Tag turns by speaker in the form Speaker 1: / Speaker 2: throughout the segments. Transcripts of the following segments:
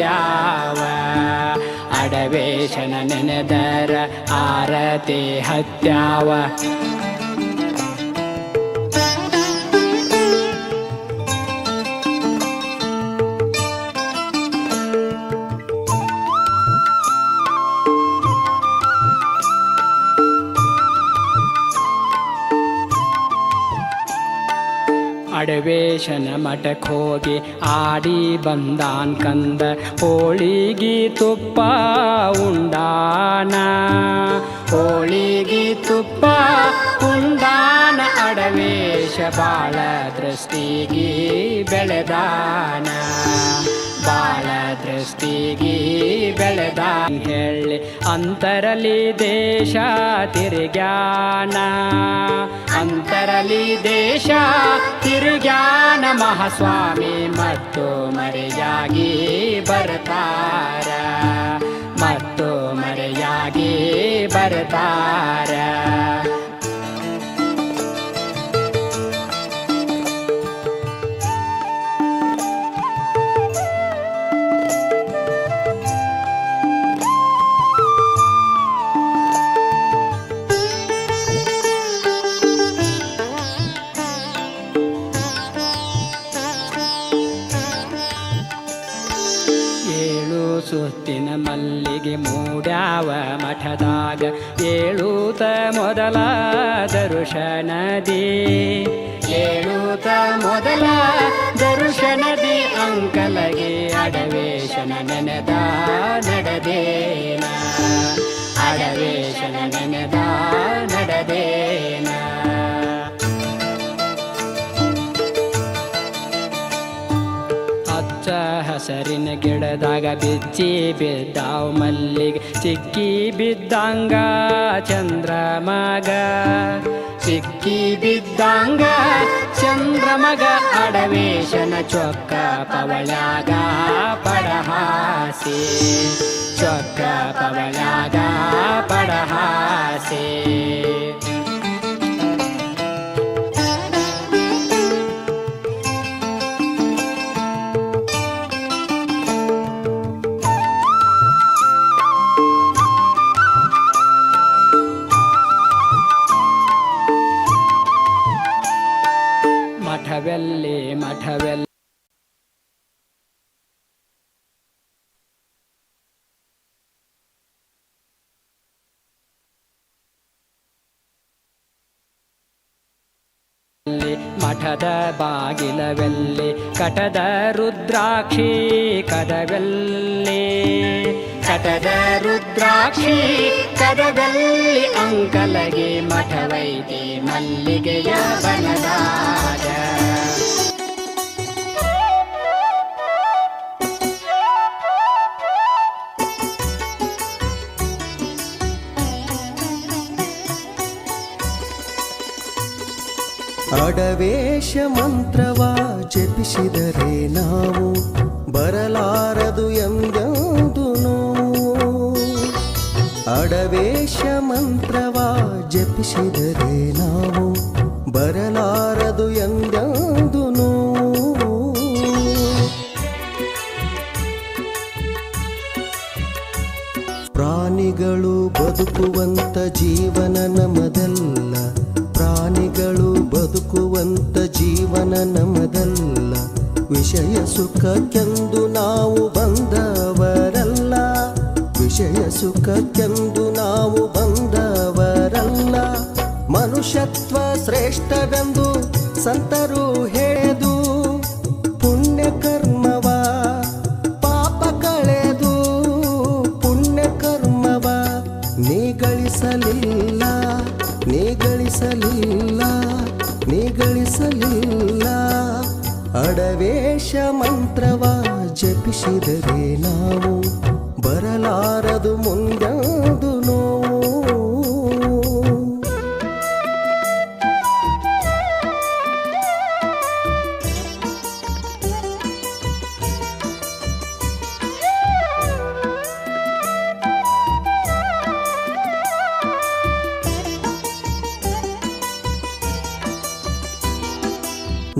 Speaker 1: ಮೂಡ್ಯಾವ ಅಡವೇಶನ ನೆನೆದರ ಆರತಿ ಹತ್ಯಾವ. ಅಡವೇಶನ ಮಠಕ್ಕೆ ಹೋಗಿ ಆಡಿ ಬಂದಾನ್ ಕಂದ ಹೋಳಿಗಿ ತುಪ್ಪ ಉಂಡಾನ. ಹೋಳಿಗಿ ತುಪ್ಪ ಉಂಡಾನ, ಅಡವೇಶ ಬಾಳ ದೃಷ್ಟಿಗೆ ಬೆಳೆದಾನ. ಬಾಳ ದೃಷ್ಟಿಗೆ ಬೆಳೆದ ಹೇಳಿ. ಅಂತರಲಿ ದೇಶ ತಿರುಗ್ಯಾನ. ಅಂತರಲಿ ದೇಶ ತಿರುಗ್ಯಾನ. ಮಹಾಸ್ವಾಮಿ ಮತ್ತು ಮರೆಯಾಗಿ ಬರ್ತಾರ. ಮತ್ತು ಮರೆಯಾಗಿ ಬರ್ತಾರ. ಸುತ್ತಿನ ಮಲ್ಲಿಗೆ ಮೂಡ್ಯಾವ ಮಠದಾಗ ಏಳೂತ ಮೊದಲ ದರುಶನದಿ ಏಳೂತ ಮೊದಲ ದರುಶನದಿ ಅಂಕಲಗೆ ಅಡವೇಶನ ನೆನೆದ ನಡೆದೇನ. ಅಡವೇಶನ ನೆನೆದ ನಡೆದೇನ. ಹಸರಿನ ಗಿಡದಾಗ ಬಿಚ್ಚಿ ಬಿದ್ದಾವ್ ಮಲ್ಲಿಗೆ ಸಿಕ್ಕಿ ಬಿದ್ದಂಗ ಚಂದ್ರಮಗ ಸಿಕ್ಕಿ ಬಿದ್ದಂಗ ಚಂದ್ರಮಗ ಅಡವೇಶನ ಚೊಕ್ಕ ಪವಳಾಗ ಪಡಹಾಸಿ ಚೊಕ್ಕ ಪವಳಾಗ ಪಡಹಾಸಿ ಮಠದ ಬಾಗಿಲವೆಲ್ಲಿ ಕಟದ ರುದ್ರಾಕ್ಷಿ ಕದವೆಲ್ಲಿ? ಕಟದ ರುದ್ರಾಕ್ಷಿ ಕದವೆಲ್ಲಿ ಅಂಕಲಗೆ ಮಠವೈತಿ ಮಲ್ಲಿಗೆಯ ಬನದಾಗ
Speaker 2: ಅಡವೇಶ ಮಂತ್ರವ ಜಪಿಸಿದರೆ ನಾವು ಬರಲಾರದು ಎಂದೆಂದು ಅಡವೇಶ ಮಂತ್ರವ ಜಪಿಸಿದರೆ ನಾವು ಬರಲಾರದು ಪ್ರಾಣಿಗಳು ಬದುಕುವಂತ ಜೀವನ ನಮದಲ್ಲ. ಪ್ರಾಣಿಗಳು ಬದುಕುವಂತ ಜೀವನ ನಮದಲ್ಲ. ವಿಷಯ ಸುಖಕ್ಕೆಂದು ನಾವು ಬಂದವರಲ್ಲ. ವಿಷಯ ಸುಖಕ್ಕೆಂದು ನಾವು ಬಂದವರಲ್ಲ. ಮನುಷ್ಯತ್ವ ಶ್ರೇಷ್ಠವೆಂದು ಸಂತರು ಗಳಿಸಲಿಲ್ಲ ನೀ ಗಳಿಸಲಿಲ್ಲ ನೀ ಗಳಿಸಲಿಲ್ಲ. ಅಡವೇಶ ಮಂತ್ರವ ಜಪಿಸಿದರೆ ನಾವು ಬರಲಾರದು ಮುಂದೊಂದು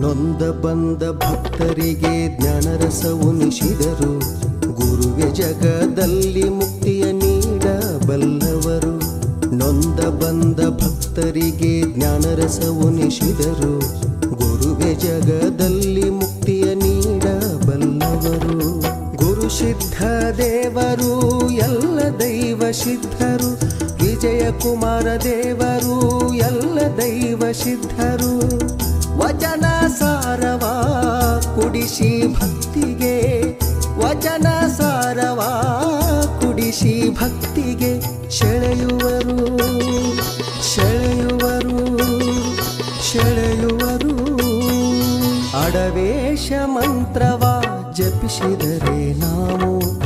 Speaker 2: ನೊಂದ ಬಂದ ಭಕ್ತರಿಗೆ ಜ್ಞಾನರಸ ಉಣಿಸಿದರು ಗುರುವೆ ಜಗದಲ್ಲಿ ಮುಕ್ತಿಯ ನೀಡಬಲ್ಲವರು. ನೊಂದ ಬಂದ ಭಕ್ತರಿಗೆ ಜ್ಞಾನರಸ ಉಣಿಸಿದರು ಗುರುವೆ ಜಗದಲ್ಲಿ ಮುಕ್ತಿಯ ನೀಡಬಲ್ಲವರು. ಗುರು ಸಿದ್ಧ ದೇವರು, ಎಲ್ಲ ದೈವ ಸಿದ್ಧರು. ವಿಜಯ ಕುಮಾರ ದೇವರು, ಎಲ್ಲ ದೈವ ಸಿದ್ಧರು. ಭಕ್ತಿಗೆ ಸೆಳೆಯುವರು ಸೆಳೆಯುವರು ಸೆಳೆಯುವರು. ಅಡವೇಶ ಮಂತ್ರವ ಜಪಿಸಿದರೆ ನಾವು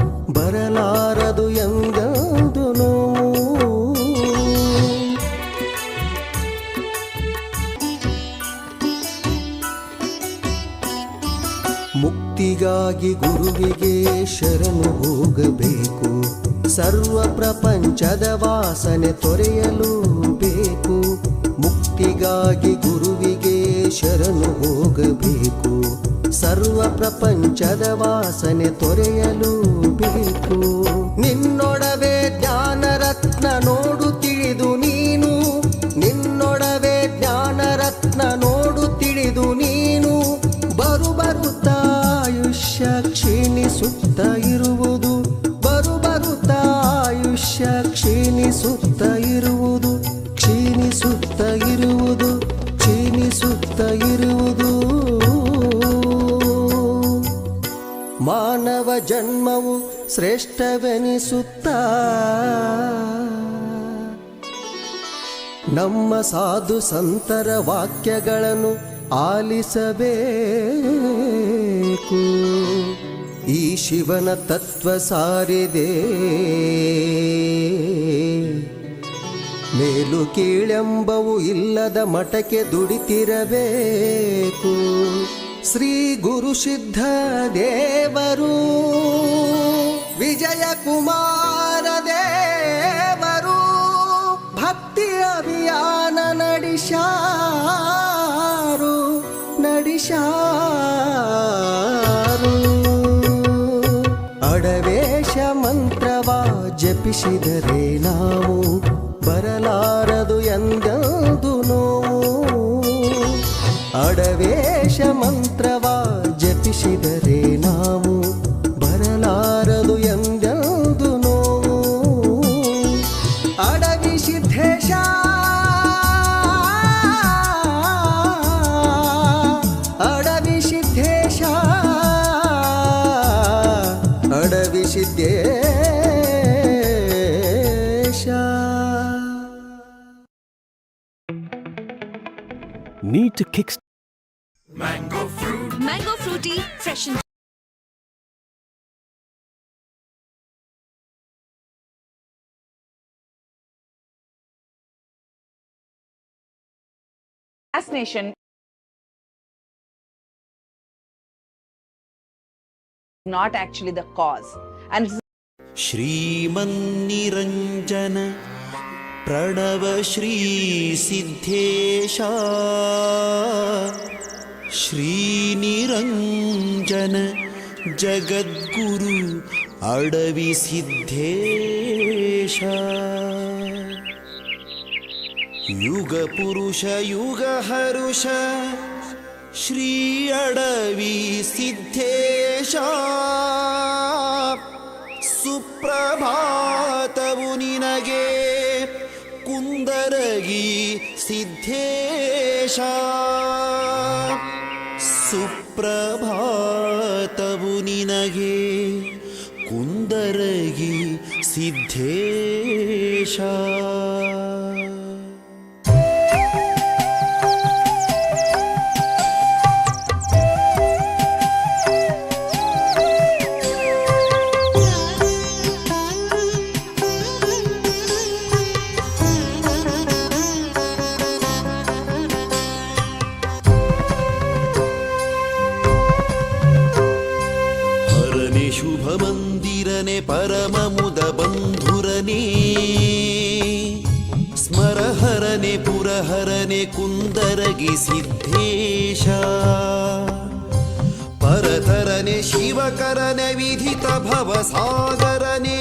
Speaker 2: ಮುಕ್ತಿಗಾಗಿ ಗುರುವಿಗೆ ಶರಣು ಹೋಗಬೇಕು. ಸರ್ವ ಪ್ರಪಂಚದ ವಾಸನೆ ತೊರೆಯಲು ಬೇಕು. ಮುಕ್ತಿಗಾಗಿ ಗುರುವಿಗೆ ಶರಣು ಹೋಗಬೇಕು. ಸರ್ವ ಪ್ರಪಂಚದ ವಾಸನೆ ತೊರೆಯಲು ಬೇಕು. ನಿನ್ನೊಡವೆ ಕ್ಷೀಣಿಸುತ್ತ ಇರುವುದು ಕ್ಷೀಣಿಸುತ್ತ ಇರುವುದು ಕ್ಷೀಣಿಸುತ್ತ ಇರುವುದು. ಮಾನವ ಜನ್ಮವು ಶ್ರೇಷ್ಠವೆನಿಸುತ್ತ. ನಮ್ಮ ಸಾಧು ಸಂತರ ವಾಕ್ಯಗಳನ್ನು ಆಲಿಸಬೇಕು. ಈ ಶಿವನ ತತ್ವ ಸಾರಿದೆ. ಮೇಲು ಕೀಳೆಂಬವು ಇಲ್ಲದ ಮಠಕ್ಕೆ ದುಡಿತಿರಬೇಕು. ಶ್ರೀ ಗುರು ಸಿದ್ಧ ದೇವರು, ವಿಜಯ ಕುಮಾರ ದೇವರು, ಭಕ್ತಿ ಅಭಿಯಾನ ನಡಿಶಾರು ನಡಿಶಾರು ಅಡವೇಶ ಮಂತ್ರವ ಜಪಿಸಿದರೆ ನಾವು ಬರಲಾರದು ಎಂದೆಂದು ನೋವು ಅಡವೇಶ ಮಂತ್ರವ ಜಪಿಸಿದರೆ
Speaker 3: fruity, fresh and
Speaker 4: assassination not actually the cause and this is
Speaker 5: श्रीमन्निरञ्जन Pranav श्रीसिद्धेश ಶ್ರೀನಿರಂಜನ ಜಗದ್ಗುರು ಅಡವಿ ಸಿದ್ಧೇಶ ಯುಗ ಪುರುಷ, ಯುಗ ಹರುಷ, ಶ್ರೀ ಅಡವಿ ಸಿದ್ಧೇಶ ಸುಪ್ರಭಾತವು ನಿನಗೆ ಕುಂದರಗಿ ಸಿದ್ಧೇಶ
Speaker 6: ಸುಪ್ರಭಾತವು ನಿನಗೆ
Speaker 5: ಕುಂದರಗಿ ಸಿದ್ಧೇಶ. सिद्धेश। परतरने शिवकरने विधित भवसागरने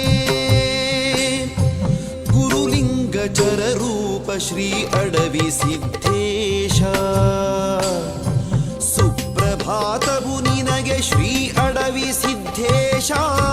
Speaker 5: गुरुलिङ्गचररूप श्री अडवि सिद्धेश। सुप्रभातमुनिनगे श्री अडवि सिद्धेशा।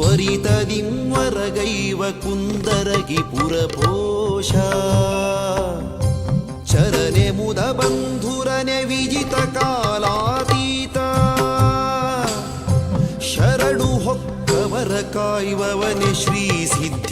Speaker 5: त्वरितदिंवरगैव कुन्दरगि पुरपोषा चरणे मुदबन्धुरने विजितकालातीता शरणु होक्कवर कायवने श्रीसिद्ध